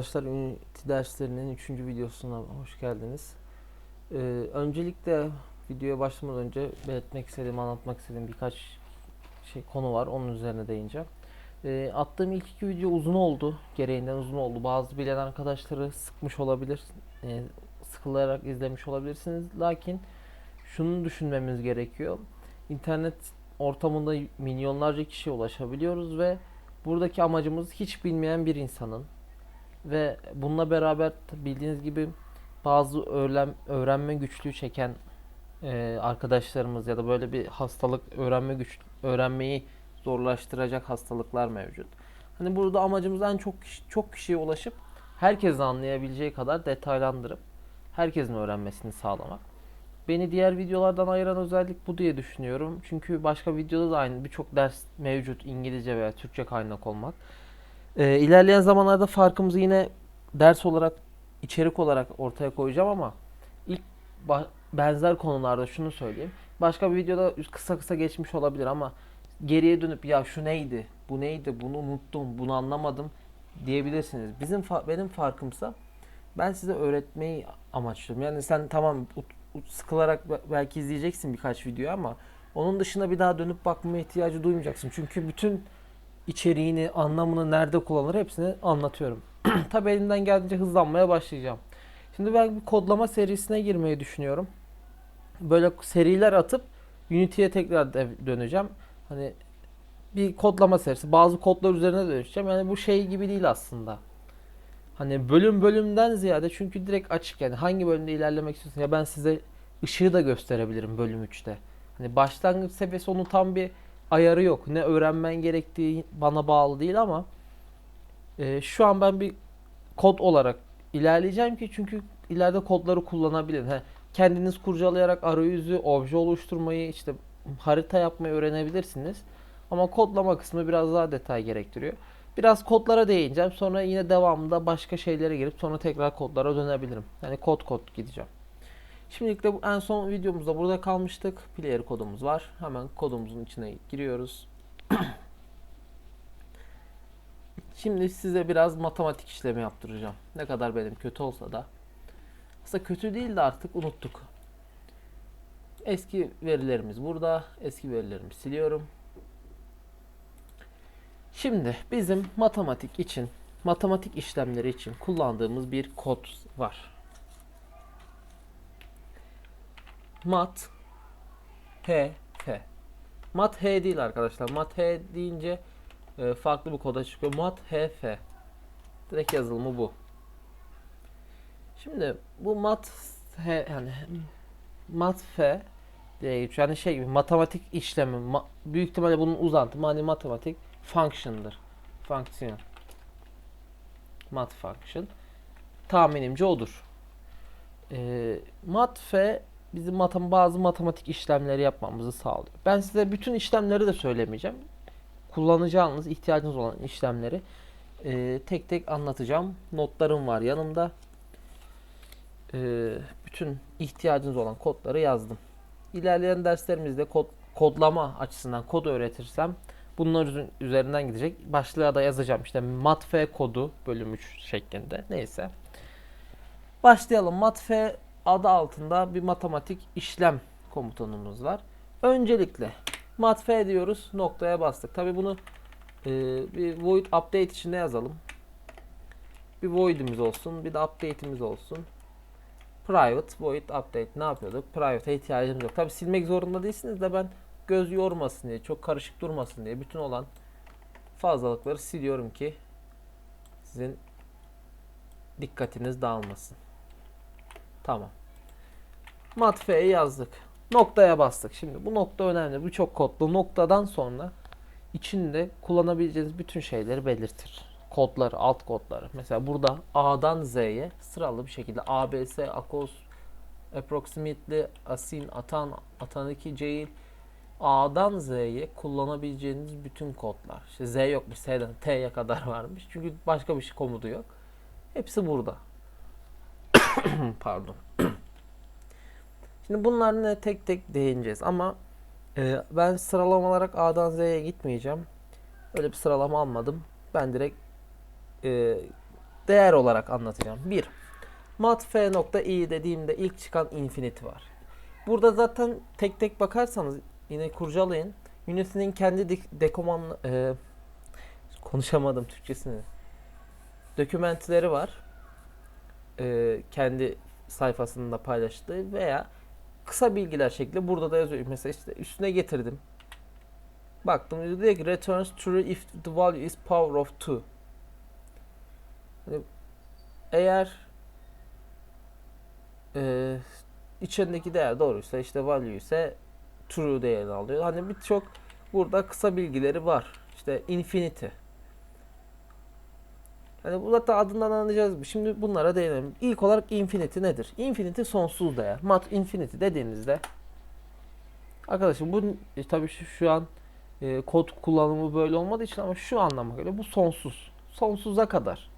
arkadaşlar. Unity derslerinin 3. videosuna hoş geldiniz. Ee, öncelikle videoya başlamadan önce belirtmek istediğim, anlatmak istediğim birkaç şey konu var. Onun üzerine değineceğim. Ee, attığım ilk iki video uzun oldu. Gereğinden uzun oldu. Bazı bilen arkadaşları sıkmış olabilir. Ee, sıkılarak izlemiş olabilirsiniz. Lakin şunu düşünmemiz gerekiyor. İnternet ortamında milyonlarca kişiye ulaşabiliyoruz ve buradaki amacımız hiç bilmeyen bir insanın ve bununla beraber bildiğiniz gibi bazı öğren, öğrenme güçlüğü çeken e, arkadaşlarımız ya da böyle bir hastalık öğrenme güç öğrenmeyi zorlaştıracak hastalıklar mevcut. Hani burada amacımız en çok kişi, çok kişiye ulaşıp herkesin anlayabileceği kadar detaylandırıp herkesin öğrenmesini sağlamak. Beni diğer videolardan ayıran özellik bu diye düşünüyorum. Çünkü başka videoda da aynı birçok ders mevcut İngilizce veya Türkçe kaynak olmak. Ee, ilerleyen zamanlarda farkımızı yine ders olarak, içerik olarak ortaya koyacağım ama ilk benzer konularda şunu söyleyeyim. Başka bir videoda kısa kısa geçmiş olabilir ama geriye dönüp ya şu neydi, bu neydi, bunu unuttum, bunu anlamadım diyebilirsiniz. Bizim fa- benim farkımsa ben size öğretmeyi amaçlıyorum. Yani sen tamam sıkılarak be- belki izleyeceksin birkaç video ama onun dışında bir daha dönüp bakmaya ihtiyacı duymayacaksın. Çünkü bütün içeriğini, anlamını nerede kullanılır hepsini anlatıyorum. Tabii elimden geldiğince hızlanmaya başlayacağım. Şimdi ben bir kodlama serisine girmeyi düşünüyorum. Böyle seriler atıp Unity'ye tekrar döneceğim. Hani bir kodlama serisi. Bazı kodlar üzerine dönüşeceğim. Yani bu şey gibi değil aslında. Hani bölüm bölümden ziyade çünkü direkt açık yani hangi bölümde ilerlemek istiyorsun ya ben size ışığı da gösterebilirim bölüm 3'te. Hani başlangıç seviyesi onun tam bir ayarı yok. Ne öğrenmen gerektiği bana bağlı değil ama e, şu an ben bir kod olarak ilerleyeceğim ki çünkü ileride kodları kullanabilirim. He, kendiniz kurcalayarak arayüzü, obje oluşturmayı, işte harita yapmayı öğrenebilirsiniz. Ama kodlama kısmı biraz daha detay gerektiriyor. Biraz kodlara değineceğim. Sonra yine devamında başka şeylere girip sonra tekrar kodlara dönebilirim. Yani kod kod gideceğim. Şimdilik de en son videomuzda burada kalmıştık. Player kodumuz var. Hemen kodumuzun içine giriyoruz. Şimdi size biraz matematik işlemi yaptıracağım. Ne kadar benim kötü olsa da. Aslında kötü değil de artık unuttuk. Eski verilerimiz burada. Eski verilerimi siliyorum. Şimdi bizim matematik için, matematik işlemleri için kullandığımız bir kod var. Mat H F. Mat H değil arkadaşlar. Mat H deyince e, farklı bir koda çıkıyor. Mat H F. Direkt yazılımı bu. Şimdi bu mat H yani mat F diye geçiyor. Yani şey gibi matematik işlemi. ma- büyük ihtimalle bunun uzantımı hani matematik function'dır. Fonksiyon. Mat function. Tahminimce odur. Ee, mat F bizim matem bazı matematik işlemleri yapmamızı sağlıyor. Ben size bütün işlemleri de söylemeyeceğim. Kullanacağınız, ihtiyacınız olan işlemleri e, tek tek anlatacağım. Notlarım var yanımda. E, bütün ihtiyacınız olan kodları yazdım. İlerleyen derslerimizde kod, kodlama açısından kod öğretirsem bunlar üzerinden gidecek. Başlığa da yazacağım işte matf kodu bölüm 3 şeklinde. Neyse. Başlayalım. Matf adı altında bir matematik işlem komutanımız var. Öncelikle matf diyoruz. Noktaya bastık. Tabi bunu e, bir void update içinde yazalım. Bir void'imiz olsun. Bir de update'imiz olsun. Private void update ne yapıyorduk? Private'e ihtiyacımız yok. Tabi silmek zorunda değilsiniz de ben göz yormasın diye, çok karışık durmasın diye bütün olan fazlalıkları siliyorum ki sizin dikkatiniz dağılmasın. Tamam. Matfe'ye yazdık. Noktaya bastık. Şimdi bu nokta önemli. Bu çok kodlu. Noktadan sonra içinde kullanabileceğiniz bütün şeyleri belirtir. Kodları, alt kodları. Mesela burada A'dan Z'ye sıralı bir şekilde ABS, AKOS, Approximately, Asin, Atan, Atan2, Jail, A'dan Z'ye kullanabileceğiniz bütün kodlar. İşte Z yokmuş, S'den T'ye kadar varmış. Çünkü başka bir şey komutu yok. Hepsi burada. Pardon. Şimdi bunlarla tek tek değineceğiz ama e, ben sıralama olarak A'dan Z'ye gitmeyeceğim. Öyle bir sıralama almadım. Ben direkt e, değer olarak anlatacağım. 1. mat f nokta i dediğimde ilk çıkan infinity var. Burada zaten tek tek bakarsanız yine kurcalayın. Unity'nin kendi dekoman e, konuşamadım Türkçesini. Dokümentleri var. E, kendi sayfasında paylaştığı veya kısa bilgiler şeklinde burada da yazıyor. Mesela işte üstüne getirdim. Baktım diyor ki returns true if the value is power of 2. Hani eğer e, içindeki değer doğruysa işte value ise true değerini alıyor. Hani birçok burada kısa bilgileri var. İşte infinity. Hani bu zaten adından anlayacağız. Şimdi bunlara değinelim. İlk olarak infinity nedir? Infinity sonsuz değer. Mat infinity dediğinizde arkadaşım bu e, tabii şu, şu an e, kod kullanımı böyle olmadığı için ama şu anlama göre bu sonsuz. Sonsuza kadar.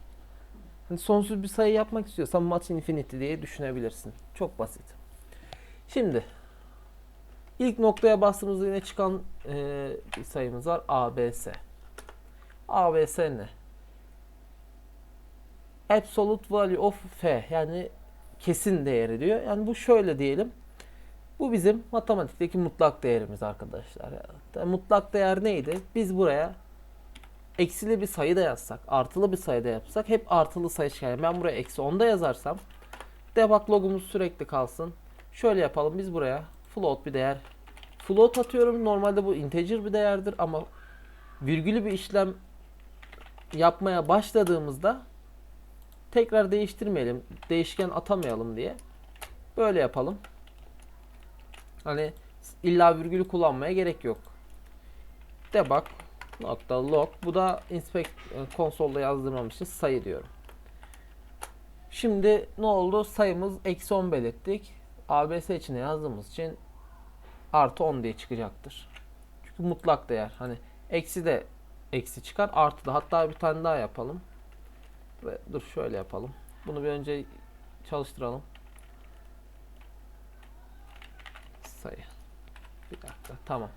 Hani sonsuz bir sayı yapmak istiyorsan mat infinity diye düşünebilirsin. Çok basit. Şimdi ilk noktaya bastığımızda yine çıkan e, bir sayımız var. ABS. ABS ne? Absolute value of f yani kesin değeri diyor. Yani bu şöyle diyelim. Bu bizim matematikteki mutlak değerimiz arkadaşlar. Yani mutlak değer neydi? Biz buraya eksili bir sayı da yazsak, artılı bir sayı da yapsak hep artılı sayı çıkar. Yani ben buraya eksi 10 da yazarsam debug logumuz sürekli kalsın. Şöyle yapalım biz buraya float bir değer. Float atıyorum. Normalde bu integer bir değerdir ama virgülü bir işlem yapmaya başladığımızda tekrar değiştirmeyelim. Değişken atamayalım diye. Böyle yapalım. Hani illa virgülü kullanmaya gerek yok. Debug nokta log. Bu da inspect e, konsolda yazdırmam için sayı diyorum. Şimdi ne oldu? Sayımız eksi 10 belirttik. ABS içine yazdığımız için artı 10 diye çıkacaktır. Çünkü mutlak değer. Hani eksi de eksi çıkar. Artı da. Hatta bir tane daha yapalım. Ve dur şöyle yapalım. Bunu bir önce çalıştıralım. Sayı. Bir dakika. Tamam.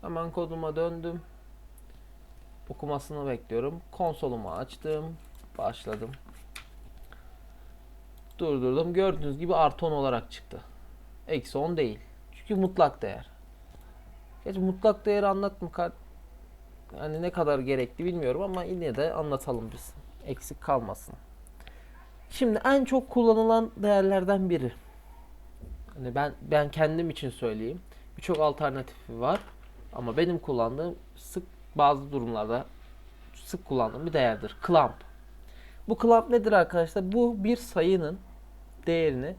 Hemen koduma döndüm. Okumasını bekliyorum. Konsolumu açtım. Başladım. Durdurdum. Gördüğünüz gibi artı 10 olarak çıktı. Eksi 10 değil. Çünkü mutlak değer. Gerçi mutlak değeri anlatmak yani ne kadar gerekli bilmiyorum ama yine de anlatalım biz. Eksik kalmasın. Şimdi en çok kullanılan değerlerden biri. Hani ben ben kendim için söyleyeyim. Birçok alternatifi var ama benim kullandığım sık bazı durumlarda sık kullandığım bir değerdir. Clamp. Bu clamp nedir arkadaşlar? Bu bir sayının değerini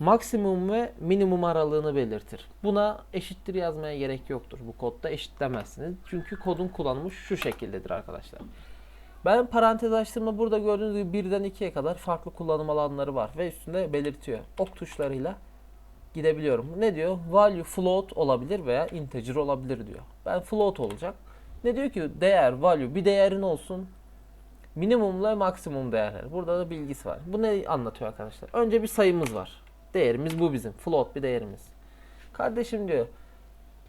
maksimum ve minimum aralığını belirtir. Buna eşittir yazmaya gerek yoktur. Bu kodda eşitlemezsiniz. Çünkü kodun kullanımı şu şekildedir arkadaşlar. Ben parantez açtığımda burada gördüğünüz gibi birden ikiye kadar farklı kullanım alanları var ve üstünde belirtiyor. Ok tuşlarıyla gidebiliyorum. Ne diyor? Value float olabilir veya integer olabilir diyor. Ben float olacak. Ne diyor ki? Değer, value bir değerin olsun. Minimumla maksimum değerler. Burada da bilgisi var. Bu ne anlatıyor arkadaşlar? Önce bir sayımız var. Değerimiz bu bizim. Float bir değerimiz. Kardeşim diyor.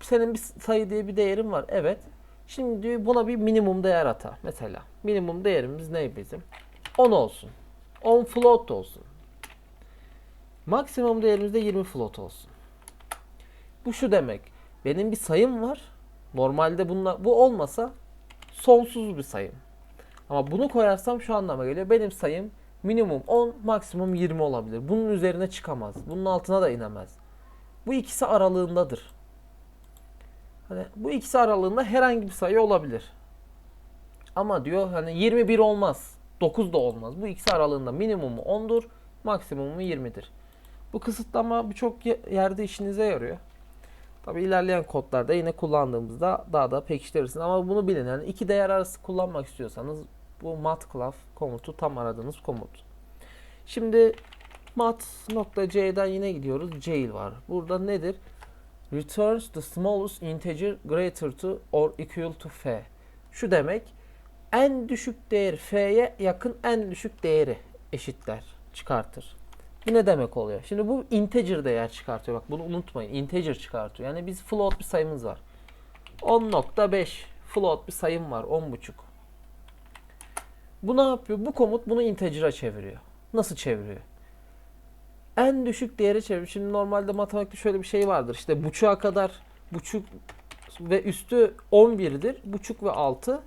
Senin bir sayı diye bir değerin var. Evet. Şimdi diyor buna bir minimum değer ata. Mesela minimum değerimiz ne bizim? 10 olsun. 10 float olsun. Maksimum değerimiz de 20 float olsun. Bu şu demek. Benim bir sayım var. Normalde bununla, bu olmasa sonsuz bir sayım. Ama bunu koyarsam şu anlama geliyor. Benim sayım minimum 10, maksimum 20 olabilir. Bunun üzerine çıkamaz. Bunun altına da inemez. Bu ikisi aralığındadır. Hani bu ikisi aralığında herhangi bir sayı olabilir. Ama diyor hani 21 olmaz. 9 da olmaz. Bu ikisi aralığında minimumu 10'dur, maksimumu 20'dir. Bu kısıtlama birçok yerde işinize yarıyor. Tabi ilerleyen kodlarda yine kullandığımızda daha da pekiştirirsiniz. Ama bunu bilin. Yani iki değer arası kullanmak istiyorsanız bu matclave komutu tam aradığınız komut. Şimdi mat.c'den yine gidiyoruz. Jail var. Burada nedir? Returns the smallest integer greater to or equal to f. Şu demek en düşük değer f'ye yakın en düşük değeri eşitler çıkartır. Bu ne demek oluyor? Şimdi bu integer değer çıkartıyor. Bak bunu unutmayın. Integer çıkartıyor. Yani biz float bir sayımız var. 10.5 float bir sayım var. 10.5. Bu ne yapıyor? Bu komut bunu integer'a çeviriyor. Nasıl çeviriyor? En düşük değeri çeviriyor. Şimdi normalde matematikte şöyle bir şey vardır. İşte buçuğa kadar buçuk ve üstü 11'dir. Buçuk ve 6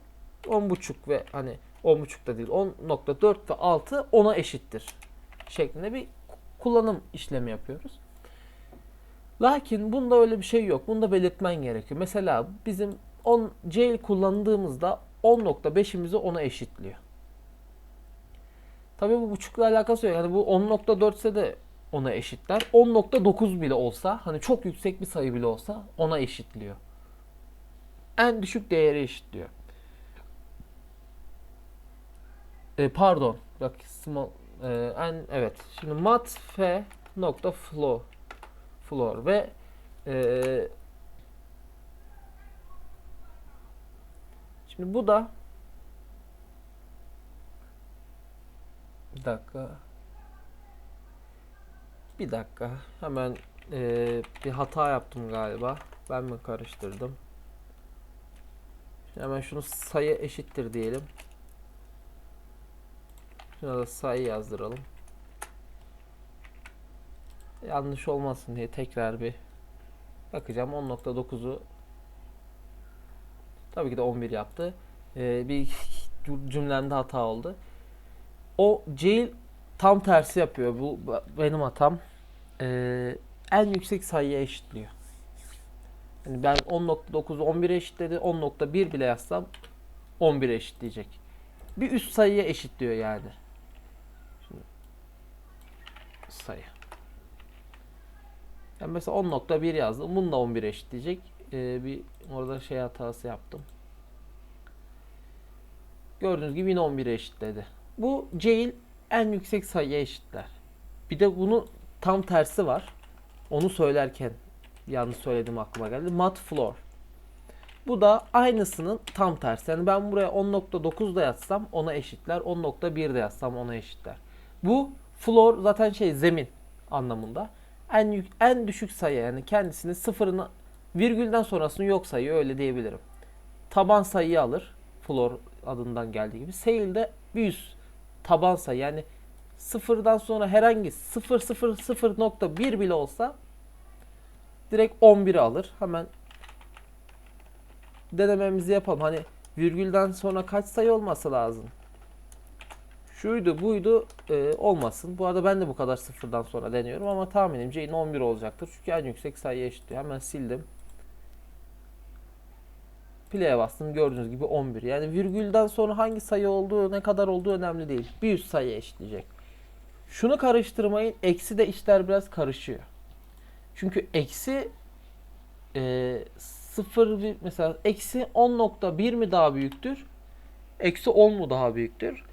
10 buçuk ve hani 10 buçuk da değil 10.4 ve 6 10'a eşittir şeklinde bir kullanım işlemi yapıyoruz. Lakin bunda öyle bir şey yok. Bunu da belirtmen gerekiyor. Mesela bizim 10 Jail kullandığımızda 10.5'imizi 10'a eşitliyor. Tabii bu buçukla alakası yok. Yani bu 10.4 ise de ona eşitler. 10.9 bile olsa hani çok yüksek bir sayı bile olsa ona eşitliyor. En düşük değeri eşitliyor. E, pardon. Bak small e, en evet. Şimdi mat f nokta flow floor ve e, şimdi bu da bir dakika. Bir dakika. Hemen e, bir hata yaptım galiba. Ben mi karıştırdım? Hemen şunu sayı eşittir diyelim. Şuna da sayı yazdıralım. Yanlış olmasın diye tekrar bir bakacağım. 10.9'u tabii ki de 11 yaptı. Ee, bir cümlemde hata oldu o jail tam tersi yapıyor bu benim hatam Ee, en yüksek sayıya eşitliyor yani ben 10.9'u 11'e eşitledi 10.1 bile yazsam 11'e eşitleyecek bir üst sayıya eşitliyor yani Şimdi, sayı yani mesela 10.1 yazdım. Bunu da 11 eşitleyecek. Ee, bir orada şey hatası yaptım. Gördüğünüz gibi yine 11'e eşitledi. Bu jail en yüksek sayıya eşitler. Bir de bunu tam tersi var. Onu söylerken yanlış söyledim aklıma geldi. Mat floor. Bu da aynısının tam tersi. Yani ben buraya 10.9 da yazsam ona eşitler. 10.1 de yazsam ona eşitler. Bu floor zaten şey zemin anlamında en yük, en düşük sayı yani kendisini sıfırını virgülden sonrasını yok sayıyor öyle diyebilirim. Taban sayıyı alır. Floor adından geldiği gibi. Sail de bir üst taban sayı yani sıfırdan sonra herhangi 0.0.1 bile olsa direkt 11'i alır. Hemen denememizi yapalım. Hani virgülden sonra kaç sayı olması lazım? şuydu buydu e, olmasın. Bu arada ben de bu kadar sıfırdan sonra deniyorum ama tahminimce yine 11 olacaktır. Çünkü en yüksek sayı eşitliyor. Hemen sildim. Play'e bastım. Gördüğünüz gibi 11. Yani virgülden sonra hangi sayı olduğu ne kadar olduğu önemli değil. Bir üst sayı eşitleyecek. Şunu karıştırmayın. Eksi de işler biraz karışıyor. Çünkü eksi e, 0 mesela eksi 10.1 mi daha büyüktür? Eksi 10 mu daha büyüktür?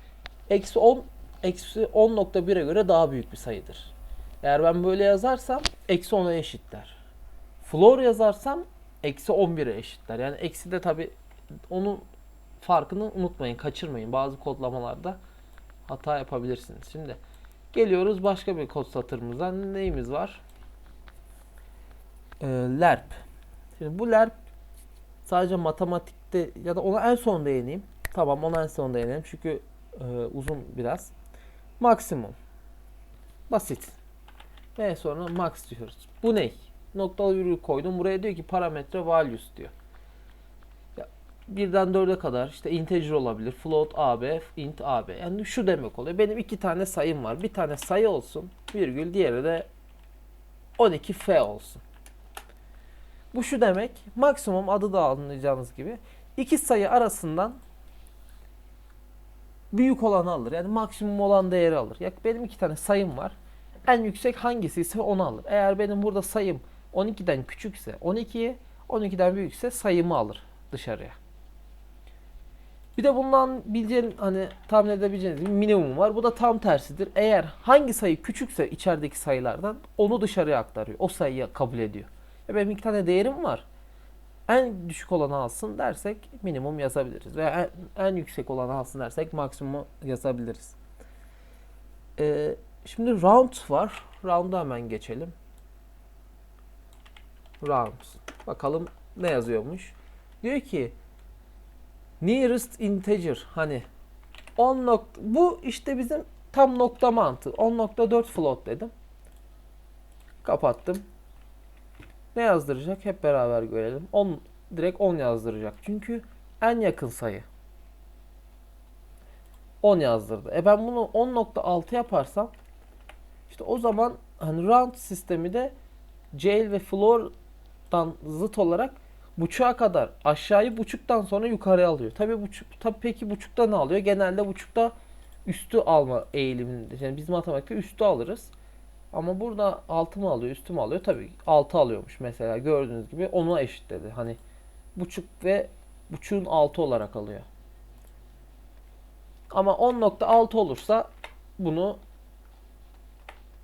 eksi 10 eksi 10.1'e göre daha büyük bir sayıdır. Eğer ben böyle yazarsam eksi 10'a eşitler. Floor yazarsam eksi 11'e eşitler. Yani eksi de tabi onun farkını unutmayın, kaçırmayın. Bazı kodlamalarda hata yapabilirsiniz. Şimdi geliyoruz başka bir kod satırımıza. Neyimiz var? Ee, lerp. Şimdi bu lerp sadece matematikte ya da ona en son değineyim. Tamam ona en son değinelim. Çünkü e, uzun biraz. Maksimum. Basit. Ve sonra max diyoruz. Bu ne? Noktalı virgül koydum. Buraya diyor ki parametre values diyor. Ya, birden dörde kadar işte integer olabilir. Float AB, int AB. Yani şu demek oluyor. Benim iki tane sayım var. Bir tane sayı olsun. Virgül. Diğeri de 12f olsun. Bu şu demek. Maksimum adı da anlayacağınız gibi. iki sayı arasından büyük olanı alır. Yani maksimum olan değeri alır. Ya benim iki tane sayım var. En yüksek hangisi ise onu alır. Eğer benim burada sayım 12'den küçükse 12'ye, 12'den büyükse sayımı alır dışarıya. Bir de bundan bileceğin hani tahmin edebileceğiniz bir minimum var. Bu da tam tersidir. Eğer hangi sayı küçükse içerideki sayılardan onu dışarıya aktarıyor. O sayıyı kabul ediyor. Ya benim iki tane değerim var en düşük olanı alsın dersek minimum yazabiliriz. Veya en, en yüksek olanı alsın dersek maksimum yazabiliriz. Ee, şimdi round var. Round'a hemen geçelim. Round. Bakalım ne yazıyormuş. Diyor ki nearest integer hani 10 nokta bu işte bizim tam nokta mantığı. 10.4 float dedim. Kapattım. Ne yazdıracak? Hep beraber görelim. 10 direkt 10 yazdıracak. Çünkü en yakın sayı. 10 yazdırdı. E ben bunu 10.6 yaparsam işte o zaman hani round sistemi de jail ve floor'dan zıt olarak buçuğa kadar aşağıyı buçuktan sonra yukarıya alıyor. Tabii buçuk tabii peki buçukta ne alıyor? Genelde buçukta üstü alma eğiliminde. Yani biz matematikte üstü alırız. Ama burada 6 mı alıyor, üstü mü alıyor? Tabii 6 alıyormuş mesela gördüğünüz gibi ona eşitledi. Hani buçuk ve buçuğun 6 olarak alıyor. Ama 10.6 olursa bunu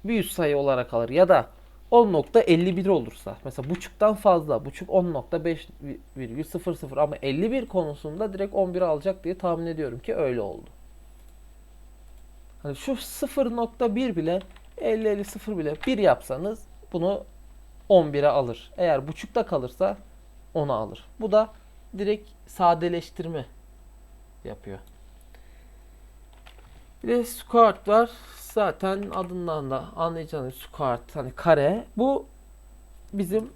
bir üst sayı olarak alır. Ya da 10.51 olursa mesela buçuktan fazla buçuk 10.5,00 ama 51 konusunda direkt 11 alacak diye tahmin ediyorum ki öyle oldu. Hani şu 0.1 bile 50 50 0 bile 1 yapsanız bunu 11'e alır. Eğer buçukta kalırsa 10'a alır. Bu da direkt sadeleştirme yapıyor. Bir de squat var. Zaten adından da anlayacağınız squat hani kare. Bu bizim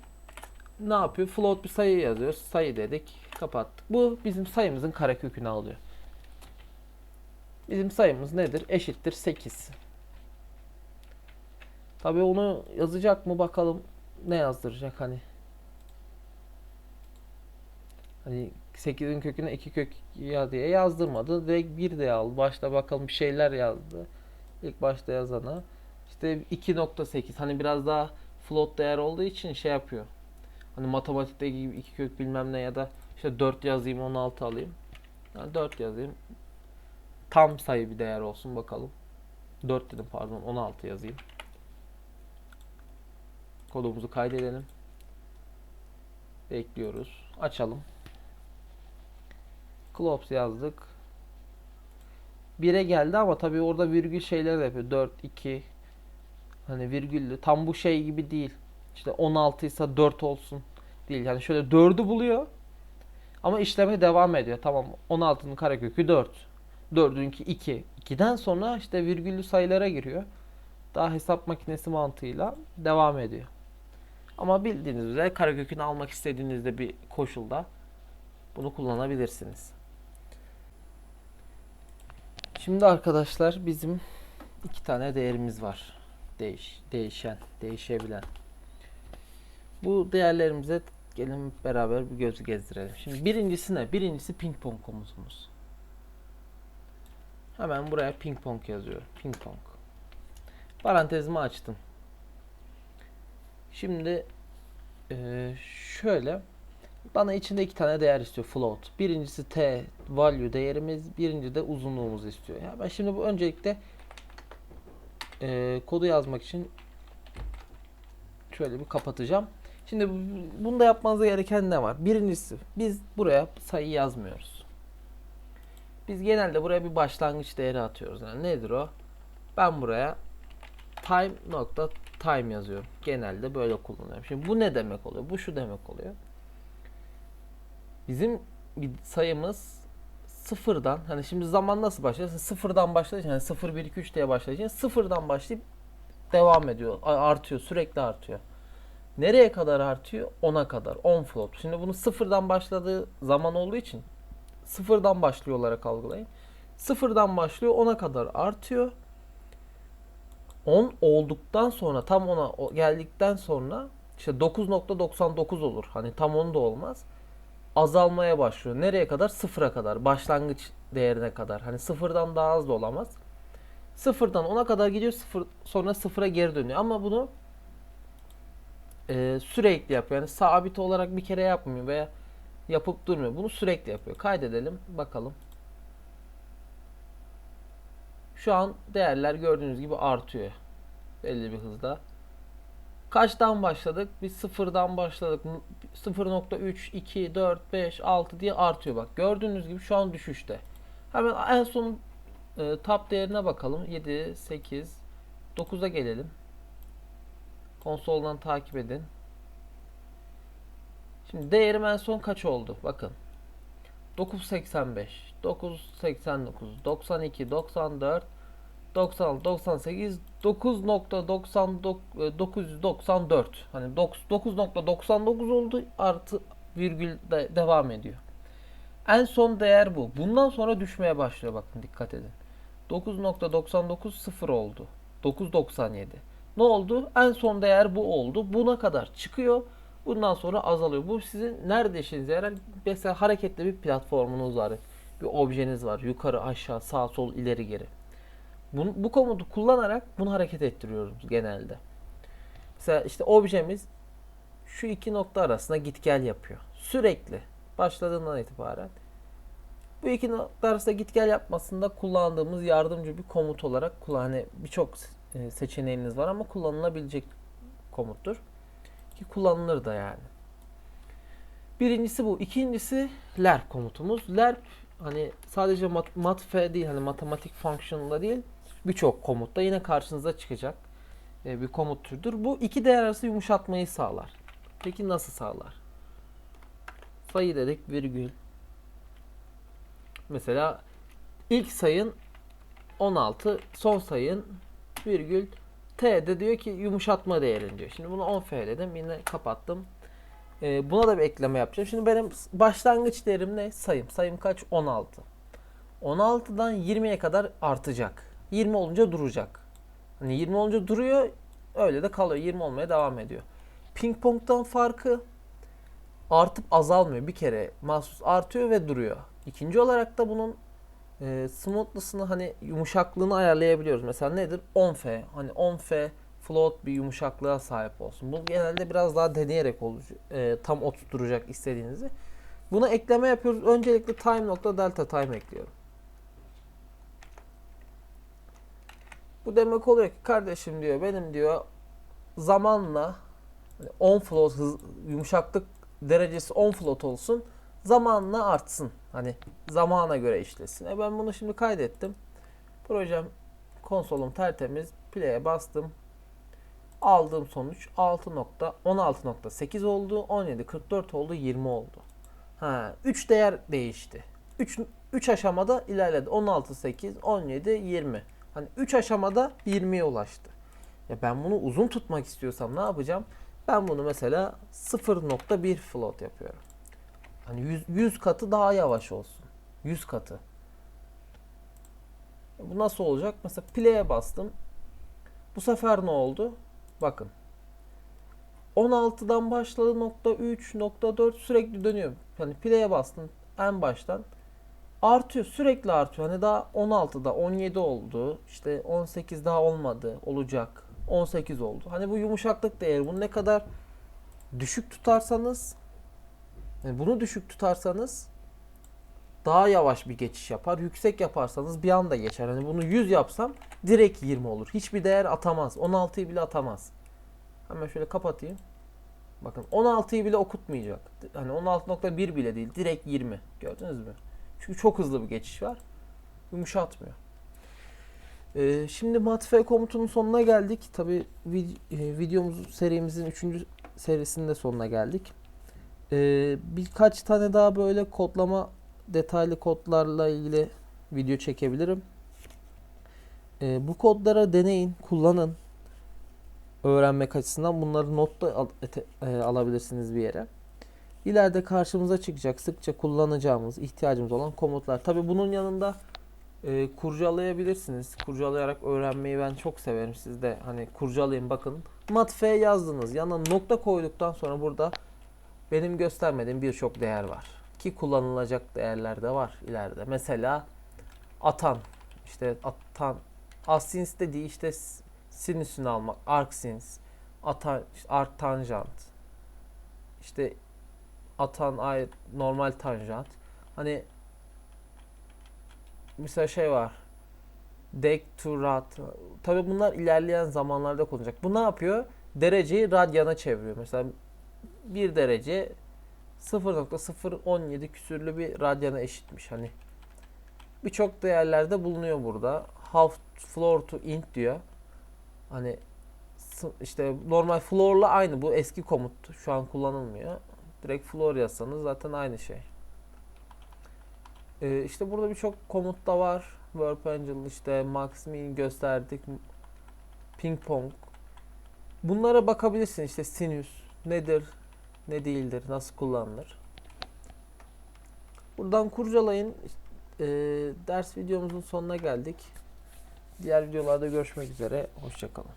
ne yapıyor? Float bir sayı yazıyoruz. Sayı dedik. Kapattık. Bu bizim sayımızın karekökünü alıyor. Bizim sayımız nedir? Eşittir 8. Tabii onu yazacak mı bakalım ne yazdıracak hani. Hani 8'in köküne 2 kök ya diye yazdırmadı. Direkt 1 de aldı. Başta bakalım bir şeyler yazdı. İlk başta yazana. İşte 2.8 hani biraz daha float değer olduğu için şey yapıyor. Hani matematikte gibi 2 kök bilmem ne ya da işte 4 yazayım 16 alayım. Yani 4 yazayım. Tam sayı bir değer olsun bakalım. 4 dedim pardon 16 yazayım. Kodumuzu kaydedelim. Bekliyoruz. Açalım. Klops yazdık. 1'e geldi ama tabii orada virgül şeyler de yapıyor. 4, 2 hani virgüllü. Tam bu şey gibi değil. İşte 16 ise 4 olsun değil. Yani şöyle 4'ü buluyor. Ama işleme devam ediyor. Tamam 16'nın karekökü 4. 4'ünki 2. 2'den sonra işte virgüllü sayılara giriyor. Daha hesap makinesi mantığıyla devam ediyor. Ama bildiğiniz üzere karekökünü almak istediğinizde bir koşulda bunu kullanabilirsiniz. Şimdi arkadaşlar bizim iki tane değerimiz var. Değiş, değişen, değişebilen. Bu değerlerimize gelin beraber bir göz gezdirelim. Şimdi birincisi ne? Birincisi ping pong komutumuz. Hemen buraya ping pong yazıyorum. Ping pong. Parantezimi açtım. Şimdi şöyle bana içinde iki tane değer istiyor float. Birincisi t value değerimiz, birinci de uzunluğumuz istiyor. Ya ben şimdi bu öncelikle e, kodu yazmak için şöyle bir kapatacağım. Şimdi bunda yapmanız gereken ne var? Birincisi biz buraya sayı yazmıyoruz. Biz genelde buraya bir başlangıç değeri atıyoruz. Yani nedir o? Ben buraya time nokta time yazıyorum. Genelde böyle kullanıyorum. Şimdi bu ne demek oluyor? Bu şu demek oluyor. Bizim bir sayımız sıfırdan hani şimdi zaman nasıl başlıyor? Sıfırdan başladığı yani 0 1 2 3 diye başlayınca sıfırdan başlayıp devam ediyor. Artıyor, sürekli artıyor. Nereye kadar artıyor? 10'a kadar. 10 float. Şimdi bunu sıfırdan başladığı zaman olduğu için sıfırdan başlıyor olarak algılayın. Sıfırdan başlıyor 10'a kadar artıyor. 10 olduktan sonra tam ona geldikten sonra işte 9.99 olur. Hani tam 10 da olmaz. Azalmaya başlıyor. Nereye kadar? Sıfıra kadar. Başlangıç değerine kadar. Hani sıfırdan daha az da olamaz. Sıfırdan 10'a kadar gidiyor. Sıfır, sonra sıfıra geri dönüyor. Ama bunu e, sürekli yapıyor. Yani sabit olarak bir kere yapmıyor veya yapıp durmuyor. Bunu sürekli yapıyor. Kaydedelim. Bakalım. Şu an değerler gördüğünüz gibi artıyor. Belli bir hızda. Kaçtan başladık? Biz sıfırdan başladık. 0.3, 2, 4, 5, 6 diye artıyor bak. Gördüğünüz gibi şu an düşüşte. Hemen en son e, tab değerine bakalım. 7, 8, 9'a gelelim. Konsoldan takip edin. Şimdi değerim en son kaç oldu? Bakın. 985, 989, 92, 94, 96, 98, 9.994 hani 9.99 oldu artı virgül de devam ediyor. En son değer bu. Bundan sonra düşmeye başlıyor bakın dikkat edin. 9.99 sıfır oldu. 9.97. Ne oldu? En son değer bu oldu. Buna kadar çıkıyor. Bundan sonra azalıyor. Bu sizin nerede işinize yarar? Mesela hareketli bir platformunuz var. Bir objeniz var. Yukarı, aşağı, sağ, sol, ileri, geri. Bunu, bu komutu kullanarak bunu hareket ettiriyoruz genelde. Mesela işte objemiz şu iki nokta arasında git gel yapıyor. Sürekli. Başladığından itibaren. Bu iki nokta arasında git gel yapmasında kullandığımız yardımcı bir komut olarak kullan hani birçok e, seçeneğiniz var ama kullanılabilecek komuttur. Ki kullanılır da yani. Birincisi bu. İkincisi lerp komutumuz. Lerp hani sadece mat, matf değil hani matematik function'da değil birçok komutta yine karşınıza çıkacak e, bir komut türüdür. Bu iki değer arası yumuşatmayı sağlar. Peki nasıl sağlar? Sayı dedik virgül. Mesela ilk sayın 16, son sayın virgül T de diyor ki yumuşatma değerin diyor. Şimdi bunu 10F dedim. Yine kapattım. Ee, buna da bir ekleme yapacağım. Şimdi benim başlangıç değerim ne? Sayım. Sayım kaç? 16. 16'dan 20'ye kadar artacak. 20 olunca duracak. Hani 20 olunca duruyor. Öyle de kalıyor. 20 olmaya devam ediyor. Ping pong'dan farkı artıp azalmıyor. Bir kere mahsus artıyor ve duruyor. İkinci olarak da bunun e, smoothness'ını hani yumuşaklığını ayarlayabiliyoruz. Mesela nedir? 10F. Hani 10F float bir yumuşaklığa sahip olsun. Bu genelde biraz daha deneyerek olacak. E, tam oturtacak istediğinizi. Buna ekleme yapıyoruz. Öncelikle time nokta delta time ekliyorum. Bu demek oluyor ki kardeşim diyor benim diyor zamanla 10 float hız, yumuşaklık derecesi 10 float olsun zamanla artsın. Hani zamana göre işlesin. E ben bunu şimdi kaydettim. Projem konsolum tertemiz. Play'e bastım. Aldığım sonuç 6.16.8 oldu. 17.44 oldu. 20 oldu. Ha, 3 değer değişti. 3 3 aşamada ilerledi. 16 8 17 20. Hani 3 aşamada 20'ye ulaştı. Ya ben bunu uzun tutmak istiyorsam ne yapacağım? Ben bunu mesela 0.1 float yapıyorum. Hani 100, 100 katı daha yavaş olsun. 100 katı. Bu nasıl olacak? Mesela play'e bastım. Bu sefer ne oldu? Bakın. 16'dan başladı nokta 3, nokta 4 sürekli dönüyor. Hani play'e bastım en baştan. Artıyor sürekli artıyor. Hani daha 16'da 17 oldu. İşte 18 daha olmadı. Olacak. 18 oldu. Hani bu yumuşaklık değeri. Bunu ne kadar düşük tutarsanız yani bunu düşük tutarsanız daha yavaş bir geçiş yapar. Yüksek yaparsanız bir anda geçer. Hani bunu 100 yapsam direkt 20 olur. Hiçbir değer atamaz. 16'yı bile atamaz. Hemen şöyle kapatayım. Bakın 16'yı bile okutmayacak. Hani 16.1 bile değil. Direkt 20. Gördünüz mü? Çünkü çok hızlı bir geçiş var. Yumuşatmıyor. Ee, şimdi matf komutunun sonuna geldik. Tabi vid e, videomuz serimizin 3. serisinin de sonuna geldik. Ee, birkaç tane daha böyle kodlama detaylı kodlarla ilgili video çekebilirim. Ee, bu kodlara deneyin, kullanın. Öğrenmek açısından bunları notta al, e, alabilirsiniz bir yere. İleride karşımıza çıkacak sıkça kullanacağımız, ihtiyacımız olan komutlar. Tabi bunun yanında e, kurcalayabilirsiniz. Kurcalayarak öğrenmeyi ben çok severim. Siz de hani kurcalayın bakın. Matf yazdınız. Yanına nokta koyduktan sonra burada benim göstermediğim birçok değer var. Ki kullanılacak değerler de var ileride. Mesela atan. işte atan. Asins dediği işte sinüsünü almak. Arcsins. Atan, işte arc. İşte atan ay normal tanjant. Hani mesela şey var. Dek to rad. Tabii bunlar ilerleyen zamanlarda kullanacak. Bu ne yapıyor? Dereceyi radyana çeviriyor. Mesela 1 derece 0.017 küsürlü bir radyana eşitmiş. Hani birçok değerlerde bulunuyor burada. Half floor to int diyor. Hani işte normal floor'la aynı. Bu eski komut. Şu an kullanılmıyor. Direkt floor yazsanız zaten aynı şey. Ee, işte burada birçok komut da var. Warp Angel işte Max Min gösterdik. Ping pong. Bunlara bakabilirsin işte sinüs nedir, ne değildir, nasıl kullanılır. Buradan kurcalayın. Ee, ders videomuzun sonuna geldik. Diğer videolarda görüşmek üzere. Hoşçakalın.